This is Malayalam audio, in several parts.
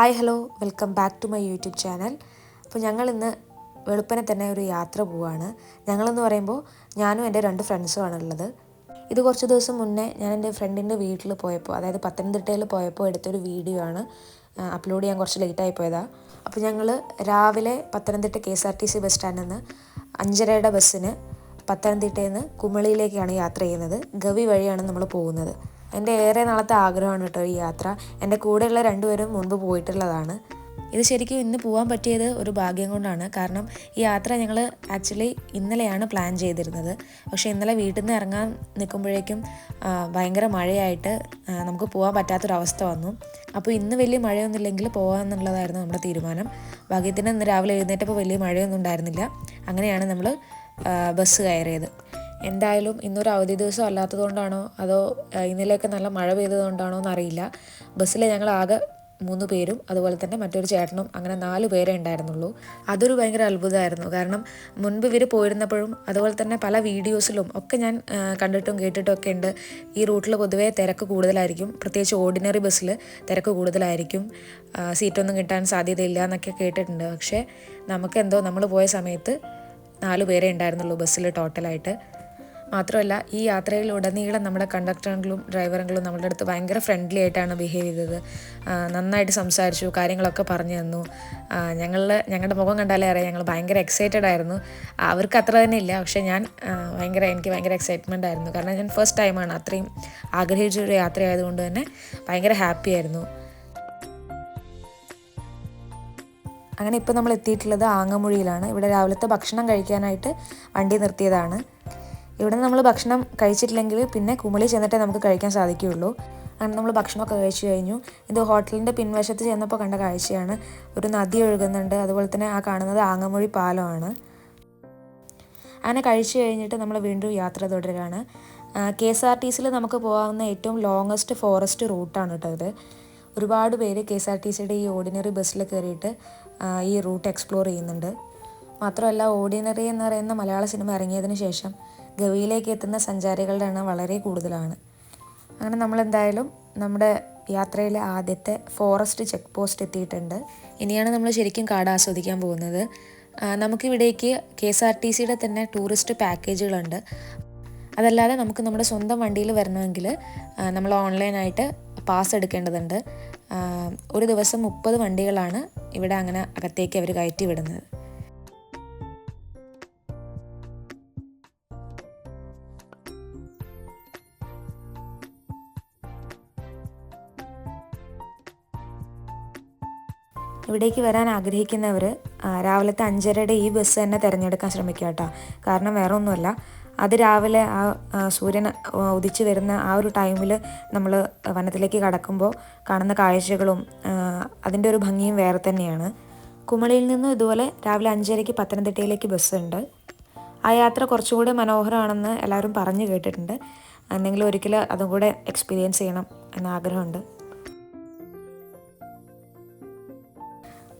Hi hello. Welcome back to my YouTube channel. അപ്പോൾ ഞങ്ങൾ ഇന്ന് വെളുപ്പനെ തന്നെ ഒരു യാത്ര പോവാണ്. ഞങ്ങളെന്ന് പറയുമ്പോൾ ഞാനും എന്റെ രണ്ട് ഫ്രണ്ട്സുമാണ് ഉള്ളത്. ഇത് കുറച്ച് ദിവസം മുന്നേ ഞാൻ എന്റെ ഫ്രണ്ടിന്റെ വീട്ടിൽ പോയപ്പോൾ അതായത് പത്തനംതിട്ടയിൽ പോയപ്പോൾ എടുത്തൊരു വീഡിയോ ആണ് അപ്ലോഡ് ചെയ്യാൻ കുറച്ച് ലേറ്റായി പോയതാണ് അപ്പോൾ ഞങ്ങൾ രാവിലെ Pathanamthitta K S R T C bus സ്റ്റാൻഡിൽ നിന്ന് അഞ്ചരയുടെ ബസ്സിന് പത്തനംതിട്ടയിൽ നിന്ന് കുമളിയിലേക്കാണ് യാത്ര ചെയ്യുന്നത്. ഗവി വഴിയാണ് നമ്മൾ പോകുന്നത്. എന്റെ ഏറെ നാളത്തെ ആഗ്രഹമാണ് കേട്ടോ ഈ യാത്ര. എന്റെ കൂടെയുള്ള രണ്ടുപേരും മുൻപ് പോയിട്ടുള്ളതാണ്. ഇത് ശരിക്കും ഇന്ന് പോകാൻ പറ്റിയത് ഒരു ഭാഗ്യം കൊണ്ടാണ്. കാരണം ഈ യാത്ര ഞങ്ങൾ ആക്ച്വലി ഇന്നലെയാണ് പ്ലാൻ ചെയ്തിരുന്നത്. പക്ഷേ ഇന്നലെ വീട്ടിൽ നിന്ന് ഇറങ്ങാൻ നിൽക്കുമ്പോഴേക്കും ഭയങ്കര മഴയായിട്ട് നമുക്ക് പോകാൻ പറ്റാത്തൊരവസ്ഥ വന്നു. അപ്പോൾ ഇന്ന് വലിയ മഴയൊന്നുമില്ലെങ്കിൽ പോകാമെന്നുള്ളതായിരുന്നു നമ്മുടെ തീരുമാനം. ഭാഗ്യത്തിന് ഇന്ന് രാവിലെ എഴുന്നേറ്റപ്പോൾ വലിയ മഴയൊന്നും ഉണ്ടായിരുന്നില്ല. അങ്ങനെയാണ് നമ്മൾ ബസ് കയറിയത്. എന്തായാലും ഇന്നൊരു അവധി ദിവസം അല്ലാത്തതുകൊണ്ടാണോ? അതോ ഇന്നലെയൊക്കെ നല്ല മഴ പെയ്തതുകൊണ്ടാണോ എന്നറിയില്ല. ബസ്സിൽ ഞങ്ങൾ ആകെ മൂന്ന് പേരും അതുപോലെ തന്നെ മറ്റൊരു ചേട്ടനും അങ്ങനെ നാല് പേരെ ഉണ്ടായിരുന്നുള്ളൂ. അതൊരു ഭയങ്കര അത്ഭുതമായിരുന്നു. കാരണം മുൻപ് ഇവർ പോയിരുന്നപ്പോഴും അതുപോലെ തന്നെ പല വീഡിയോസിലും ഒക്കെ ഞാൻ കണ്ടിട്ടും കേട്ടിട്ടും ഒക്കെ ഉണ്ട്. ഈ റൂട്ടിൽ പൊതുവേ തിരക്ക് കൂടുതലായിരിക്കും. പ്രത്യേകിച്ച് ഓർഡിനറി ബസ്സിൽ തിരക്ക് കൂടുതലായിരിക്കും. സീറ്റൊന്നും കിട്ടാൻ സാധ്യതയില്ല എന്നൊക്കെ കേട്ടിട്ടുണ്ട്. പക്ഷേ നമുക്കെന്തോ നമ്മൾ പോയ സമയത്ത് നാല് പേരെ ഉണ്ടായിരുന്നുള്ളൂ ബസ്സിൽ ടോട്ടലായിട്ട്. മാത്രമല്ല ഈ യാത്രയിലുടനീളം നമ്മുടെ കണ്ടക്ടറുകളും ഡ്രൈവറുകളും നമ്മുടെ അടുത്ത് ഭയങ്കര ഫ്രണ്ട്ലി ആയിട്ടാണ് ബിഹേവ് ചെയ്തത്. നന്നായിട്ട് സംസാരിച്ചു കാര്യങ്ങളൊക്കെ പറഞ്ഞു തന്നു. ഞങ്ങൾ ഞങ്ങളുടെ മുഖം കണ്ടാലേ അറിയാം ഞങ്ങൾ ഭയങ്കര എക്സൈറ്റഡ് ആയിരുന്നു. അവർക്ക് അത്ര തന്നെ ഇല്ല പക്ഷേ ഞാൻ ഭയങ്കര എനിക്ക് ഭയങ്കര എക്സൈറ്റ്മെന്റ് ആയിരുന്നു. കാരണം ഞാൻ ഫസ്റ്റ് ടൈമാണ് അത്രയും ആഗ്രഹിച്ചൊരു യാത്ര ആയതുകൊണ്ട് തന്നെ ഭയങ്കര ഹാപ്പി ആയിരുന്നു. അങ്ങനെ ഇപ്പോൾ നമ്മൾ എത്തിയിട്ടുള്ളത് ആങ്ങമുഴിയിലാണ്. ഇവിടെ രാവിലത്തെ ഭക്ഷണം കഴിക്കാനായിട്ട് വണ്ടി നിർത്തിയതാണ്. ഇവിടെ നമ്മൾ ഭക്ഷണം കഴിച്ചിട്ടില്ലെങ്കിൽ പിന്നെ കുമളി ചെന്നിട്ടേ നമുക്ക് കഴിക്കാൻ സാധിക്കുകയുള്ളൂ. അങ്ങനെ നമ്മൾ ഭക്ഷണമൊക്കെ കഴിച്ചു കഴിഞ്ഞു. ഇത് ഹോട്ടലിന്റെ പിൻവശത്ത് ചെന്നപ്പോൾ കണ്ട കാഴ്ചയാണ്. ഒരു നദി ഒഴുകുന്നുണ്ട്. അതുപോലെ തന്നെ ആ കാണുന്നത് ആങ്ങമൊഴി പാലമാണ്. അങ്ങനെ കഴിച്ചു കഴിഞ്ഞിട്ട് നമ്മൾ വീണ്ടും യാത്ര തുടരുകയാണ്. കെ എസ് ആർ ടി സിയിൽ നമുക്ക് പോകാവുന്ന ഏറ്റവും ലോങ്ങസ്റ്റ് ഫോറസ്റ്റ് റൂട്ടാണ് കേട്ടോ ഇത്. ഒരുപാട് പേര് കെ എസ് ആർ ടി സിയുടെ ഈ ഓർഡിനറി ബസ്സിൽ കയറിയിട്ട് ഈ റൂട്ട് എക്സ്പ്ലോർ ചെയ്യുന്നുണ്ട്. മാത്രമല്ല ഓർഡിനറി എന്ന് പറയുന്ന മലയാള സിനിമ ഇറങ്ങിയതിന് ശേഷം ഗവിയിലേക്ക് എത്തുന്ന സഞ്ചാരികളുടെ എണ്ണം വളരെ കൂടുതലാണ്. അങ്ങനെ നമ്മൾ എന്തായാലും നമ്മുടെ യാത്രയിലെ ആദ്യത്തെ ഫോറസ്റ്റ് ചെക്ക് പോസ്റ്റ് എത്തിയിട്ടുണ്ട്. ഇനിയാണ് നമ്മൾ ശരിക്കും കാട് ആസ്വദിക്കാൻ പോകുന്നത്. നമുക്കിവിടേക്ക് കെ എസ് ആർ ടി സിയുടെ തന്നെ ടൂറിസ്റ്റ് പാക്കേജുകളുണ്ട്. അതല്ലാതെ നമുക്ക് നമ്മുടെ സ്വന്തം വണ്ടിയിൽ വരണമെങ്കിൽ നമ്മൾ ഓൺലൈനായിട്ട് പാസ് എടുക്കേണ്ടതുണ്ട്. ഒരു ദിവസം മുപ്പത് വണ്ടികളാണ് ഇവിടെ അങ്ങനെ അകത്തേക്ക് അവർ കയറ്റി വിടുന്നത്. ഇവിടേക്ക് വരാൻ ആഗ്രഹിക്കുന്നവർ രാവിലത്തെ അഞ്ചരയുടെ ഈ ബസ് തന്നെ തിരഞ്ഞെടുക്കാൻ ശ്രമിക്കുക കേട്ടോ. കാരണം വേറെ ഒന്നുമല്ല അത് രാവിലെ ആ സൂര്യൻ ഉദിച്ച് വരുന്ന ആ ഒരു ടൈമിൽ നമ്മൾ വനത്തിലേക്ക് കടക്കുമ്പോൾ കാണുന്ന കാഴ്ചകളും അതിന്റെ ഒരു ഭംഗിയും വേറെ തന്നെയാണ്. കുമളിയിൽ നിന്നും ഇതുപോലെ രാവിലെ അഞ്ചരയ്ക്ക് പത്തനംതിട്ടയിലേക്ക് ബസ്സുണ്ട് ആ യാത്ര കുറച്ചുകൂടി മനോഹരമാണെന്ന് എല്ലാവരും പറഞ്ഞു കേട്ടിട്ടുണ്ട്. എന്തെങ്കിലും ഒരിക്കൽ അതും കൂടെ എക്സ്പീരിയൻസ് ചെയ്യണം എന്ന ആഗ്രഹമുണ്ട്.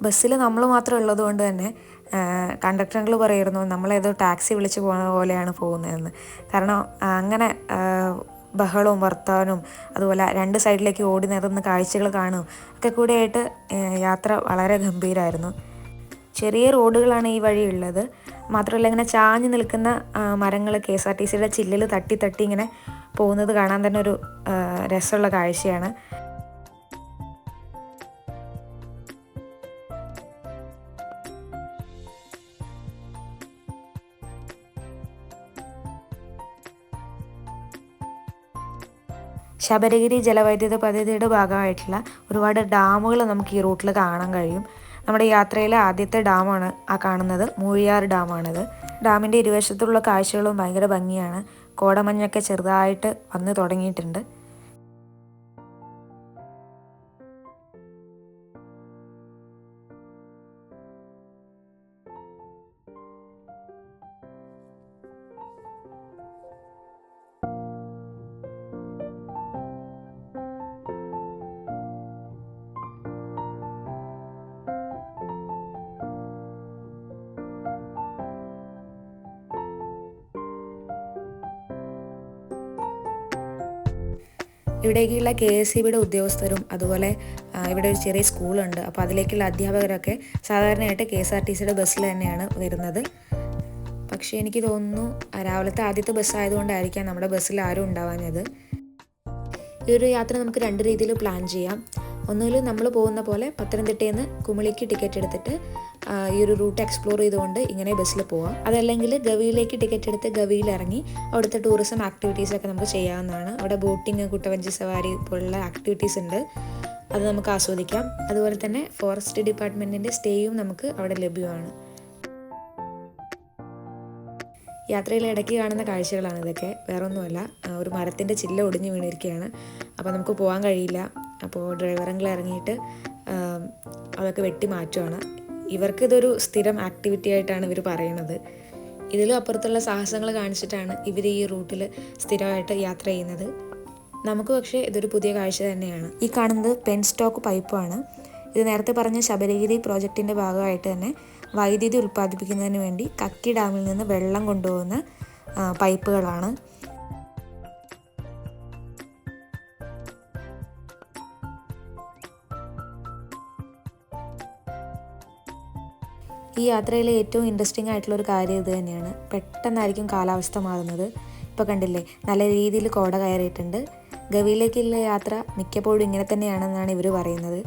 ബസ്സിൽ നമ്മൾ മാത്രം ഉള്ളത് കൊണ്ട് തന്നെ കണ്ടക്ടറുകൾ പറയുമായിരുന്നു നമ്മളേതോ ടാക്സി വിളിച്ച് പോകുന്ന പോലെയാണ് പോകുന്നതെന്ന്. കാരണം അങ്ങനെ ബഹളവും വർത്തമാനവും അതുപോലെ രണ്ട് സൈഡിലേക്ക് ഓടി നിറന്ന് കാഴ്ചകൾ കാണും ഒക്കെ കൂടിയായിട്ട് യാത്ര വളരെ ഗംഭീരമായിരുന്നു ചെറിയ റോഡുകളാണ് ഈ വഴി ഉള്ളത്. മാത്രമല്ല ഇങ്ങനെ ചാഞ്ഞു നിൽക്കുന്ന മരങ്ങൾ കെ എസ് ആർ ടി സിയുടെ ചില്ലിൽ തട്ടി തട്ടി ഇങ്ങനെ പോകുന്നത് കാണാൻ തന്നെ ഒരു രസമുള്ള കാഴ്ചയാണ്. ശബരിഗിരി ജലവൈദ്യുത പദ്ധതിയുടെ ഭാഗമായിട്ടുള്ള ഒരുപാട് ഡാമുകൾ നമുക്ക് ഈ റൂട്ടിൽ കാണാൻ കഴിയും. നമ്മുടെ യാത്രയിലെ ആദ്യത്തെ ഡാമാണ് ആ കാണുന്നത്. മൂഴിയാർ ഡാമാണിത്. ഡാമിന്റെ ഇരുവശത്തുള്ള കാഴ്ചകളും ഭയങ്കര ഭംഗിയാണ്. കോടമഞ്ഞൊക്കെ ചെറുതായിട്ട് വന്ന് തുടങ്ങിയിട്ടുണ്ട്. ഇവിടേക്കുള്ള കെ എസ് സി ബിയുടെ ഉദ്യോഗസ്ഥരും അതുപോലെ ഇവിടെ ഒരു ചെറിയ സ്കൂളുണ്ട്. അപ്പോൾ അതിലേക്കുള്ള അധ്യാപകരൊക്കെ സാധാരണയായിട്ട് കെ എസ് ആർ ടി സിയുടെ ബസ്സിൽ തന്നെയാണ് വരുന്നത്. പക്ഷേ എനിക്ക് തോന്നുന്നു രാവിലത്തെ ആദ്യത്തെ ബസ് ആയതുകൊണ്ടായിരിക്കാം നമ്മുടെ ബസ്സിൽ ആരും ഉണ്ടാവാഞ്ഞത്. ഈ ഒരു യാത്ര നമുക്ക് രണ്ട് രീതിയിൽ പ്ലാൻ ചെയ്യാം. ഒന്നുകിൽ നമ്മൾ പോകുന്ന പോലെ പത്തനംതിട്ടയിൽ നിന്ന് കുമിളിക്ക് ടിക്കറ്റ് എടുത്തിട്ട് ഈ ഒരു റൂട്ട് എക്സ്പ്ലോർ ചെയ്തുകൊണ്ട് ഇങ്ങനെ ബസ്സിൽ പോവാം. അതല്ലെങ്കിൽ ഗവിയിലേക്ക് ടിക്കറ്റ് എടുത്ത് ഗവിയിൽ ഇറങ്ങി അവിടുത്തെ ടൂറിസം ആക്ടിവിറ്റീസ് ഒക്കെ നമുക്ക് ചെയ്യാവുന്നതാണ്. അവിടെ ബോട്ടിങ് കുട്ടവഞ്ചി സവാരി പോലുള്ള ആക്ടിവിറ്റീസ് ഉണ്ട്. അത് നമുക്ക് ആസ്വദിക്കാം. അതുപോലെ തന്നെ ഫോറസ്റ്റ് ഡിപ്പാർട്ട്മെന്റിന്റെ സ്റ്റേയും നമുക്ക് അവിടെ ലഭ്യമാണ്. യാത്രയിൽ ഇടയ്ക്ക് കാണുന്ന കാഴ്ചകളാണ് ഇതൊക്കെ. വേറൊന്നുമല്ല. ഒരു മരത്തിന്റെ ചില്ല ഒടിഞ്ഞു വീണിരിക്കുകയാണ്. അപ്പോൾ നമുക്ക് പോകാൻ കഴിയില്ല. അപ്പോൾ ഡ്രൈവറെങ്കിൽ ഇറങ്ങിയിട്ട് അതൊക്കെ വെട്ടി മാറ്റുവാണ്. ഇവർക്ക് ഇതൊരു സ്ഥിരം ആക്ടിവിറ്റി ആയിട്ടാണ് ഇവർ പറയുന്നത്. ഇതിലും അപ്പുറത്തുള്ള സാഹസങ്ങൾ കാണിച്ചിട്ടാണ് ഇവർ ഈ റൂട്ടിൽ സ്ഥിരമായിട്ട് യാത്ര ചെയ്യുന്നത്. നമുക്ക് പക്ഷേ ഇതൊരു പുതിയ കാഴ്ച തന്നെയാണ്. ഈ കാണുന്നത് പെൻ സ്റ്റോക്ക് പൈപ്പാണ്. ഇത് നേരത്തെ പറഞ്ഞ ശബരിഗിരി പ്രോജക്റ്റിന്റെ ഭാഗമായിട്ട് തന്നെ വൈദ്യുതി ഉൽപ്പാദിപ്പിക്കുന്നതിന് വേണ്ടി കക്കി ഡാമിൽ നിന്ന് വെള്ളം കൊണ്ടുപോകുന്ന പൈപ്പുകളാണ്. ഈ യാത്രയിലെ ഏറ്റവും ഇൻട്രസ്റ്റിംഗ് ആയിട്ടുള്ള ഒരു കാര്യം ഇത് തന്നെയാണ്. പെട്ടെന്നായിരിക്കും കാലാവസ്ഥ മാറുന്നത്. ഇപ്പോൾ കണ്ടില്ലേ നല്ല രീതിയിൽ കോട കയറിയിട്ടുണ്ട്. ഗവിയിലേക്കുള്ള യാത്ര മിക്കപ്പോഴും ഇങ്ങനെ തന്നെയാണെന്നാണ് ഇവർ പറയുന്നത്.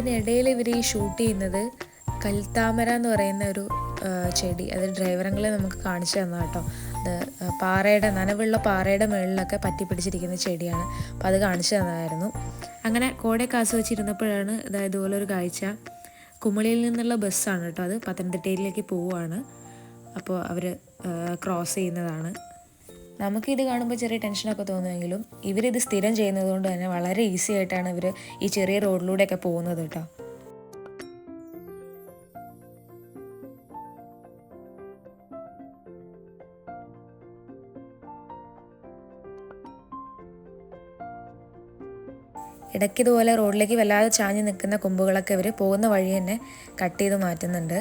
അതിനിടയിൽ ഇവർ ഈ ഷൂട്ട് ചെയ്യുന്നത് കൽത്താമര എന്ന് പറയുന്ന ഒരു ചെടി. അത് ഡ്രൈവറങ്ങളെ നമുക്ക് കാണിച്ചു തന്ന കേട്ടോ. അത് പാറയുടെ നനവുള്ള പാറയുടെ മുകളിലൊക്കെ പറ്റി പിടിച്ചിരിക്കുന്ന ചെടിയാണ്. അപ്പോൾ അത് കാണിച്ചു തന്നതായിരുന്നു അങ്ങനെ കോടയൊക്കെ ആസ്വദിച്ചിരുന്നപ്പോഴാണ് അതായത് ഇതുപോലെ ഒരു കാഴ്ച. കുമളിയിൽ നിന്നുള്ള ബസ്സാണ് കേട്ടോ അത്. പത്തനംതിട്ടയിലേക്ക് പോവുകയാണ് അപ്പോൾ അവർ ക്രോസ് ചെയ്യുന്നതാണ്. നമുക്കിത് കാണുമ്പോൾ ചെറിയ ടെൻഷനൊക്കെ തോന്നുമെങ്കിലും ഇവരിത് സ്ഥിരം ചെയ്യുന്നത് കൊണ്ട് തന്നെ വളരെ ഈസി ആയിട്ടാണ് ഇവർ ഈ ചെറിയ റോഡിലൂടെയൊക്കെ പോകുന്നത് കേട്ടോ. ഇടയ്ക്ക് ഇതുപോലെ റോഡിലേക്ക് വല്ലാതെ ചാഞ്ഞ് നിൽക്കുന്ന കൊമ്പുകളൊക്കെ ഇവർ പോകുന്ന വഴി തന്നെ കട്ട് ചെയ്ത് മാറ്റുന്നുണ്ട്.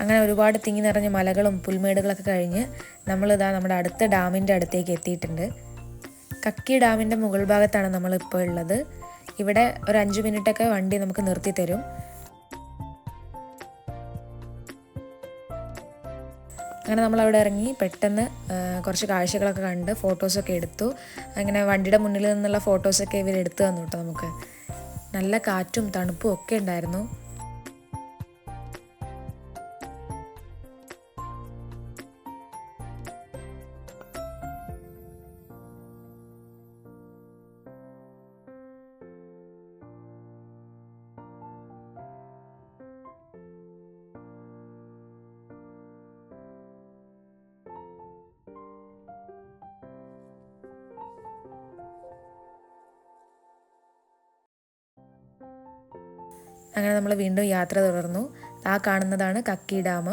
അങ്ങനെ ഒരുപാട് തിങ്ങി നിറഞ്ഞ മലകളും പുൽമേടുകളൊക്കെ കഴിഞ്ഞ് നമ്മളിതാ നമ്മുടെ അടുത്ത ഡാമിന്റെ അടുത്തേക്ക് എത്തിയിട്ടുണ്ട്. കക്കി ഡാമിന്റെ മുകൾ ഭാഗത്താണ് നമ്മളിപ്പോൾ ഉള്ളത്. ഇവിടെ ഒരു അഞ്ച് മിനിറ്റൊക്കെ വണ്ടി നമുക്ക് നിർത്തി തരും. അങ്ങനെ നമ്മൾ അവിടെ ഇറങ്ങി പെട്ടെന്ന് കുറച്ച് കാഴ്ചകളൊക്കെ കണ്ട് ഫോട്ടോസൊക്കെ എടുത്തു. അങ്ങനെ വണ്ടിയുടെ മുന്നിൽ നിന്നുള്ള ഫോട്ടോസൊക്കെ ഇവർ എടുത്തു തന്നു കേട്ടോ നമുക്ക്. നല്ല കാറ്റും തണുപ്പും ഒക്കെ ഉണ്ടായിരുന്നു. അങ്ങനെ നമ്മൾ വീണ്ടും യാത്ര തുടർന്നു. ആ കാണുന്നതാണ് കക്കി ഡാം.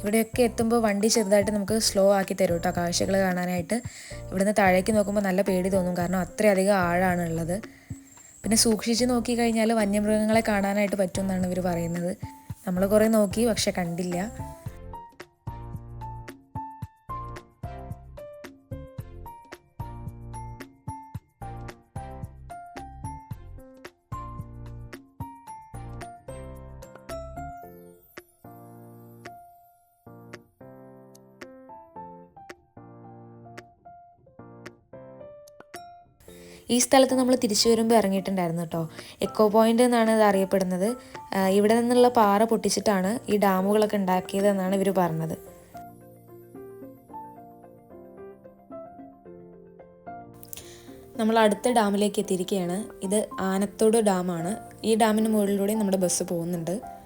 ഇവിടെയൊക്കെ എത്തുമ്പോൾ വണ്ടി ചെറുതായിട്ട് നമുക്ക് സ്ലോ ആക്കി തരും കേട്ടോ. കാഴ്ചകൾ കാണാനായിട്ട്. ഇവിടുന്ന് താഴേക്ക് നോക്കുമ്പോൾ നല്ല പേടി തോന്നും. കാരണം അത്രയധികം ആഴാണ് ഉള്ളത്. പിന്നെ സൂക്ഷിച്ച് നോക്കി കഴിഞ്ഞാൽ വന്യമൃഗങ്ങളെ കാണാനായിട്ട് പറ്റുമെന്നാണ് ഇവർ പറയുന്നത്. നമ്മൾ കുറേ നോക്കി പക്ഷെ കണ്ടില്ല. ഈ സ്ഥലത്ത് നമ്മൾ തിരിച്ചു വരുമ്പോൾ ഇറങ്ങിയിട്ടുണ്ടായിരുന്നു കേട്ടോ. എക്കോ പോയിന്റ് എന്നാണ് ഇത് അറിയപ്പെടുന്നത്. ഇവിടെ നിന്നുള്ള പാറ പൊട്ടിച്ചിട്ടാണ് ഈ ഡാമുകളൊക്കെ ഉണ്ടാക്കിയതെന്നാണ് ഇവർ പറഞ്ഞത്. നമ്മൾ അടുത്ത ഡാമിലേക്ക് എത്തിയിരിക്കുകയാണ്. ഇത് ആനത്തോട് ഡാമാണ്. ഈ ഡാമിന് മുകളിലൂടെ നമ്മുടെ ബസ് പോകുന്നുണ്ട്.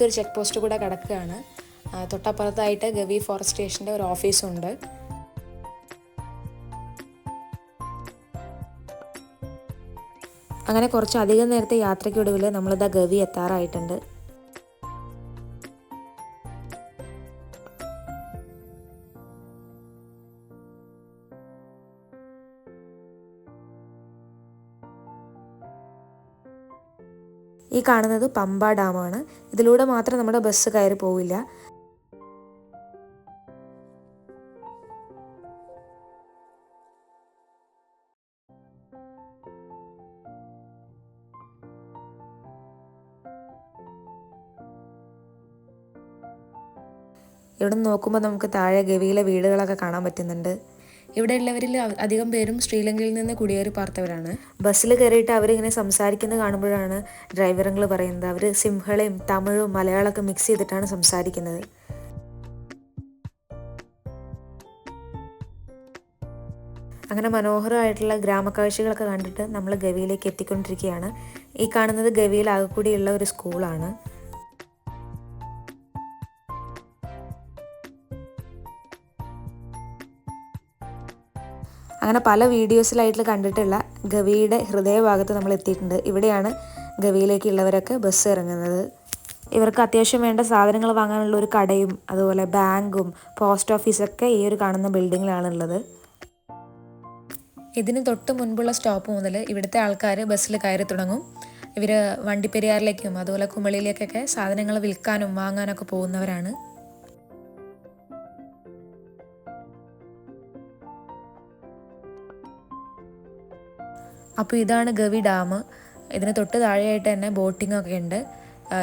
അടുത്തൊരു ചെക്ക് പോസ്റ്റ് കൂടെ കിടക്കുകയാണ്. തൊട്ടപ്പുറത്തായിട്ട് ഗവി ഫോറസ്റ്റ് സ്റ്റേഷന്റെ ഒരു ഓഫീസുണ്ട്. അങ്ങനെ കുറച്ച് അധികം നേരത്തെ യാത്രയ്ക്കൊടുവിൽ നമ്മളിതാ ഗവി എത്താറായിട്ടുണ്ട്. ഈ കാണുന്നത് പമ്പ ഡാമാണ്. ഇതിലൂടെ മാത്രം നമ്മുടെ ബസ് കയറി പോവില്ല. ഇവിടെ നിന്ന് നോക്കുമ്പോൾ നമുക്ക് താഴെ ഗവിയിലെ വീടുകളൊക്കെ കാണാൻ പറ്റുന്നുണ്ട്. ഇവിടെ ഉള്ളവരിൽ അധികം പേരും ശ്രീലങ്കയിൽ നിന്ന് കുടിയേറി പാർത്തവരാണ്. ബസ്സിൽ കയറിയിട്ട് അവരിങ്ങനെ സംസാരിക്കുന്നത് കാണുമ്പോഴാണ് ഡ്രൈവറുകൾ പറയുന്നത്. അവർ സിംഹളയും തമിഴും മലയാളമൊക്കെ മിക്സ് ചെയ്തിട്ടാണ് സംസാരിക്കുന്നത്. അങ്ങനെ മനോഹരമായിട്ടുള്ള ഗ്രാമക്കാഴ്ചകളൊക്കെ കണ്ടിട്ട് നമ്മൾ ഗവിയിലേക്ക് എത്തിക്കൊണ്ടിരിക്കുകയാണ്. ഈ കാണുന്നത് ഗവിയിൽ ആകെക്കൂടിയുള്ള ഒരു സ്കൂളാണ് അങ്ങനെ പല വീഡിയോസിലായിട്ട് കണ്ടിട്ടുള്ള ഗവിയുടെ ഹൃദയഭാഗത്ത് നമ്മൾ എത്തിയിട്ടുണ്ട്. ഇവിടെയാണ് ഗവിയിലേക്കുള്ളവരൊക്കെ ബസ് ഇറങ്ങുന്നത്. ഇവർക്ക് അത്യാവശ്യം വേണ്ട സാധനങ്ങൾ വാങ്ങാനുള്ള ഒരു കടയും അതുപോലെ ബാങ്കും പോസ്റ്റ് ഓഫീസൊക്കെ ഈ ഒരു കാണുന്ന ബിൽഡിങ്ങിലാണുള്ളത്. ഇതിന് തൊട്ട് മുൻപുള്ള സ്റ്റോപ്പ് മുതൽ ഇവിടുത്തെ ആൾക്കാർ ബസ്സിൽ കയറി തുടങ്ങും. ഇവർ വണ്ടിപ്പെരിയാറിലേക്കും അതുപോലെ കുമളിയിലേക്കൊക്കെ സാധനങ്ങൾ വിൽക്കാനും വാങ്ങാനൊക്കെ പോകുന്നവരാണ്. അപ്പോൾ ഇതാണ് ഗവി ഡാം. ഇതിന് തൊട്ട് താഴെയായിട്ട് തന്നെ ബോട്ടിംഗ് ഒക്കെ ഉണ്ട്.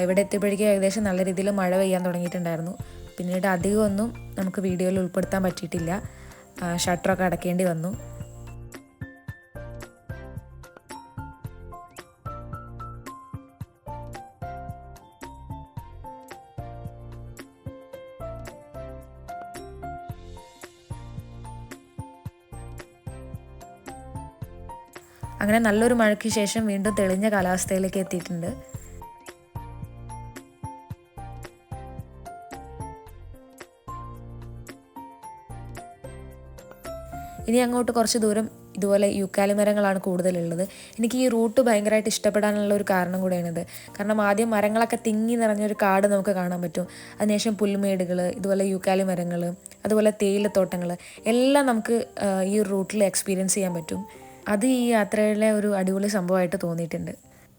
ഇവിടെ എത്തിയപ്പോഴേക്കും ഏകദേശം നല്ല രീതിയിൽ മഴ പെയ്യാൻ തുടങ്ങിയിട്ടുണ്ടായിരുന്നു. പിന്നീട് അധികമൊന്നും നമുക്ക് വീഡിയോയിൽ ഉൾപ്പെടുത്താൻ പറ്റിയിട്ടില്ല. ഷട്ടറൊക്കെ അടക്കേണ്ടി വന്നു. അങ്ങനെ നല്ലൊരു മഴയ്ക്ക് ശേഷം വീണ്ടും തെളിഞ്ഞ കാലാവസ്ഥയിലേക്ക് എത്തിയിട്ടുണ്ട്. ഇനി അങ്ങോട്ട് കുറച്ച് ദൂരം ഇതുപോലെ യുക്കാലി മരങ്ങളാണ് കൂടുതലുള്ളത്. എനിക്ക് ഈ റൂട്ട് ഭയങ്കരമായിട്ട് ഇഷ്ടപ്പെടാനുള്ള ഒരു കാരണം കൂടെയാണിത്. കാരണം ആദ്യം മരങ്ങളൊക്കെ തിങ്ങി നിറഞ്ഞൊരു കാട് നമുക്ക് കാണാൻ പറ്റും. അതിനുശേഷം പുൽമേടുകൾ ഇതുപോലെ യുക്കാലി മരങ്ങൾ അതുപോലെ തേയിലത്തോട്ടങ്ങൾ എല്ലാം നമുക്ക് ഈ റൂട്ടിൽ എക്സ്പീരിയൻസ് ചെയ്യാൻ പറ്റും. അത് ഈ യാത്രയിലെ ഒരു അടിപൊളി സംഭവമായിട്ട് തോന്നിയിട്ടുണ്ട്.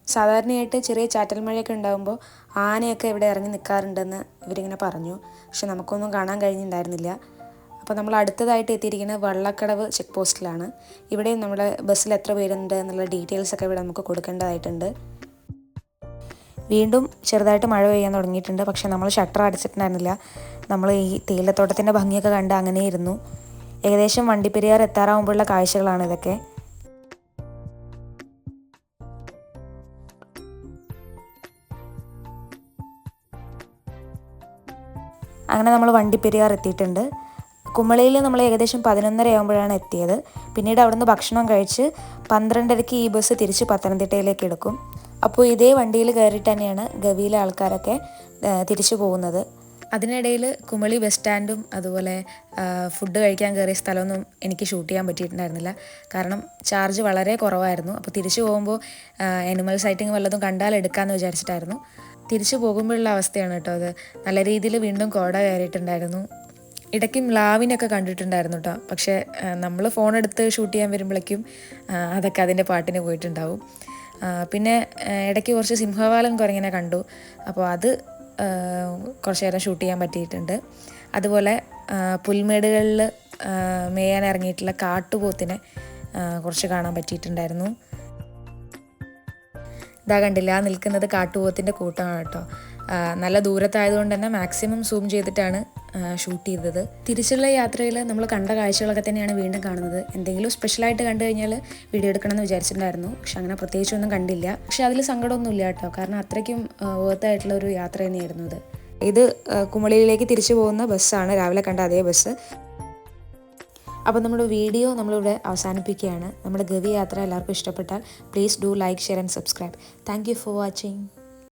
സാധാരണയായിട്ട് ചെറിയ ചാറ്റൽ മഴയൊക്കെ ഉണ്ടാകുമ്പോൾ ആനയൊക്കെ ഇവിടെ ഇറങ്ങി നിൽക്കാറുണ്ടെന്ന് ഇവരിങ്ങനെ പറഞ്ഞു. പക്ഷെ നമുക്കൊന്നും കാണാൻ കഴിഞ്ഞിട്ടുണ്ടായിരുന്നില്ല. അപ്പോൾ നമ്മൾ അടുത്തതായിട്ട് എത്തിയിരിക്കുന്നത് വള്ളക്കടവ് ചെക്ക് പോസ്റ്റിലാണ് ഇവിടെയും നമ്മുടെ ബസ്സിൽ എത്ര പേരുണ്ട് എന്നുള്ള ഡീറ്റെയിൽസ് ഒക്കെ ഇവിടെ നമുക്ക് കൊടുക്കേണ്ടതായിട്ടുണ്ട്. വീണ്ടും ചെറുതായിട്ട് മഴ പെയ്യാൻ തുടങ്ങിയിട്ടുണ്ട്. പക്ഷെ നമ്മൾ ഷട്ടർ അടച്ചിട്ടുണ്ടായിരുന്നില്ല. നമ്മൾ ഈ തേയിലത്തോട്ടത്തിന്റെ ഭംഗിയൊക്കെ കണ്ട് അങ്ങനെ ഇരുന്നു ഏകദേശം വണ്ടിപ്പെരിയാർ എത്താറാവുമ്പോഴുള്ള കാഴ്ചകളാണ് ഇതൊക്കെ. അങ്ങനെ നമ്മൾ വണ്ടിപ്പെരിയാർ എത്തിയിട്ടുണ്ട്. കുമളിയിൽ നമ്മൾ ഏകദേശം പതിനൊന്നര ആകുമ്പോഴാണ് എത്തിയത്. പിന്നീട് അവിടുന്ന് ഭക്ഷണം കഴിച്ച് പന്ത്രണ്ടരയ്ക്ക് ഈ ബസ് തിരിച്ച് പത്തനംതിട്ടയിലേക്ക് എടുക്കും. അപ്പോൾ ഇതേ വണ്ടിയിൽ കയറിയിട്ട് തന്നെയാണ് ഗവിയിലെ ആൾക്കാരൊക്കെ തിരിച്ചു പോകുന്നത്. അതിനിടയിൽ കുമളി ബസ് സ്റ്റാൻഡും അതുപോലെ ഫുഡ് കഴിക്കാൻ കയറിയ സ്ഥലമൊന്നും എനിക്ക് ഷൂട്ട് ചെയ്യാൻ പറ്റിയിട്ടുണ്ടായിരുന്നില്ല. കാരണം ചാർജ് വളരെ കുറവായിരുന്നു. അപ്പോൾ തിരിച്ചു പോകുമ്പോൾ അനിമൽ സൈറ്റിംഗ് വല്ലതും കണ്ടാൽ എടുക്കാമെന്ന് വിചാരിച്ചിട്ടായിരുന്നു. തിരിച്ചു പോകുമ്പോഴുള്ള അവസ്ഥയാണ് കേട്ടോ അത്. നല്ല രീതിയിൽ വീണ്ടും കോട കയറിയിട്ടുണ്ടായിരുന്നു. ഇടയ്ക്ക് മ്ലാവിനൊക്കെ കണ്ടിട്ടുണ്ടായിരുന്നു കേട്ടോ. പക്ഷേ നമ്മൾ ഫോൺ എടുത്ത് ഷൂട്ട് ചെയ്യാൻ വരുമ്പോഴേക്കും അതൊക്കെ അതിന്റെ പാട്ടിന് പോയിട്ടുണ്ടാവും. പിന്നെ ഇടയ്ക്ക് കുറച്ച് സിംഹവാലം കുരങ്ങനെ കണ്ടു. അപ്പോൾ അത് കുറച്ച് നേരം ഷൂട്ട് ചെയ്യാൻ പറ്റിയിട്ടുണ്ട്. അതുപോലെ പുൽമേടുകളിൽ മേയാൻ ഇറങ്ങിയിട്ടുള്ള കാട്ടുപോത്തിനെ കുറച്ച് കാണാൻ പറ്റിയിട്ടുണ്ടായിരുന്നു. ഇതാ കണ്ടില്ല ആ നിൽക്കുന്നത് കാട്ടുപോത്തിന്റെ കൂട്ടമാണ് കേട്ടോ. നല്ല ദൂരത്തായതുകൊണ്ട് തന്നെ മാക്സിമം സൂം ചെയ്തിട്ടാണ് ഷൂട്ട് ചെയ്തത്. തിരിച്ചുള്ള യാത്രയിൽ നമ്മൾ കണ്ട കാഴ്ചകളൊക്കെ തന്നെയാണ് വീണ്ടും കാണുന്നത്. എന്തെങ്കിലും സ്പെഷ്യലായിട്ട് കണ്ടു കഴിഞ്ഞാൽ വീഡിയോ എടുക്കണമെന്ന് വിചാരിച്ചിട്ടുണ്ടായിരുന്നു. പക്ഷെ അങ്ങനെ പ്രത്യേകിച്ചൊന്നും കണ്ടില്ല. പക്ഷെ അതിൽ സങ്കടമൊന്നുമില്ല കേട്ടോ. കാരണം അത്രയ്ക്കും വേർത്തായിട്ടുള്ള ഒരു യാത്ര തന്നെയായിരുന്നു ഇത് കുമളിയിലേക്ക് തിരിച്ചു പോകുന്ന ബസ്സാണ്. രാവിലെ കണ്ട അതേ ബസ്. അപ്പോൾ നമ്മുടെ വീഡിയോ നമ്മളിവിടെ അവസാനിപ്പിക്കുകയാണ്. നമ്മുടെ ഗവി യാത്ര എല്ലാവർക്കും ഇഷ്ടപ്പെട്ടാൽ please do like share and subscribe thank for watching